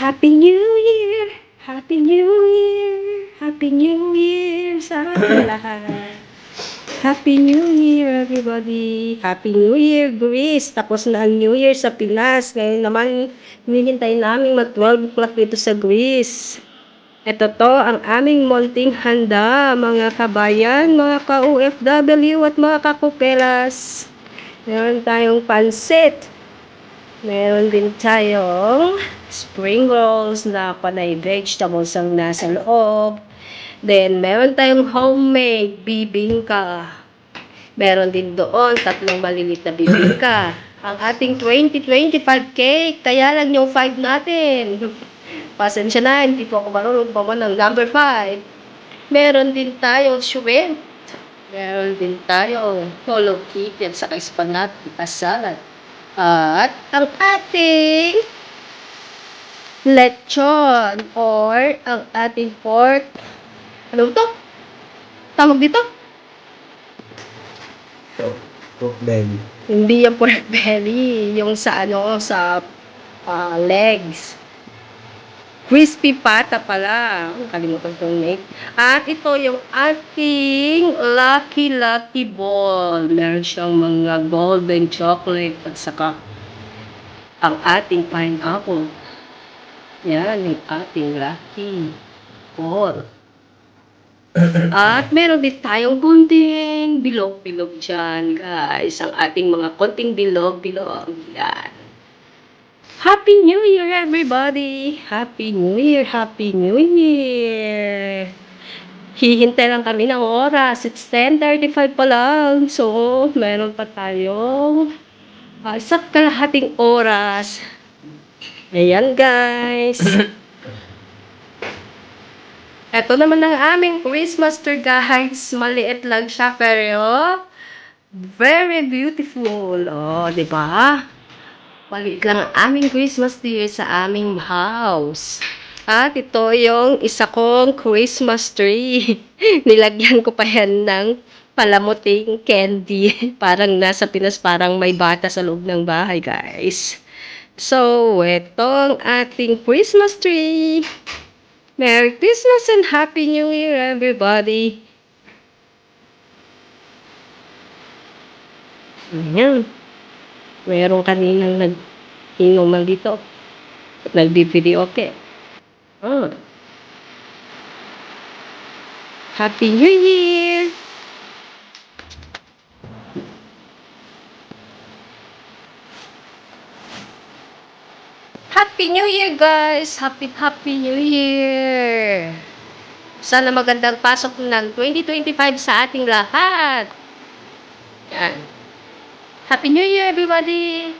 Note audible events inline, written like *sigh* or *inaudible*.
Happy New Year! Happy New Year! Happy New Year sa ating *coughs* lahat. Happy New Year, everybody! Happy New Year, Greece! Tapos na ang New Year sa Pinas. Ngayon naman, hinihintay namin mag-12 o'clock dito sa Greece. Ito to ang aming molting handa, mga kabayan, mga ka-OFW at mga kakupelas. Meron tayong pansit. Meron din tayong spring rolls na panay vegetables ang nasa loob. Then, meron tayong homemade bibingka. Meron din doon tatlong malilit na bibingka. *coughs* Ang ating 2025 cake, kaya lang yung 5 natin. *laughs* Pasensya na, hindi po ako marunong pa ng number 5. Meron din tayong shrimp. Meron din tayong hollow at saka spinach salad. At ang ating lechon or ang ating pork. Ano to? Tawag dito? Pork belly. Hindi yung pork *laughs* belly. Yung sa ano, sa ah, legs. Crispy pata pala. Kalimutan kong name. At ito yung ating Lucky Lucky Ball. Meron siyang mga golden chocolate at saka ang ating pineapple. Yan, yung ating Lucky Ball. At meron din tayong kunting bilog-bilog dyan, guys. Ang ating mga konting bilog-bilog. Yan. Happy New Year, everybody! Happy New Year! Happy New Year! Hihintay lang kami ng oras. It's 10.35 pa lang. So, meron pa tayong uh, isa't kalahating oras. Ayan, guys. *coughs* Ito naman ang aming Christmas tree, guys. Maliit lang siya, pero very beautiful. Oh, di ba? Maliit lang ang aming Christmas tree sa aming house. At ito yung isa kong Christmas tree. *laughs* Nilagyan ko pa yan ng palamuting candy. *laughs* parang nasa Pinas, parang may bata sa loob ng bahay, guys. So, ito ang ating Christmas tree. Merry Christmas and Happy New Year, everybody! Ayan. Meron kaninang nag-inuman dito. Nagbibideo okay. Ah. Happy New Year! Happy New Year, guys! Happy, Happy New Year! Sana magandang pasok ng 2025 sa ating lahat. Yan. Happy New Year, everybody!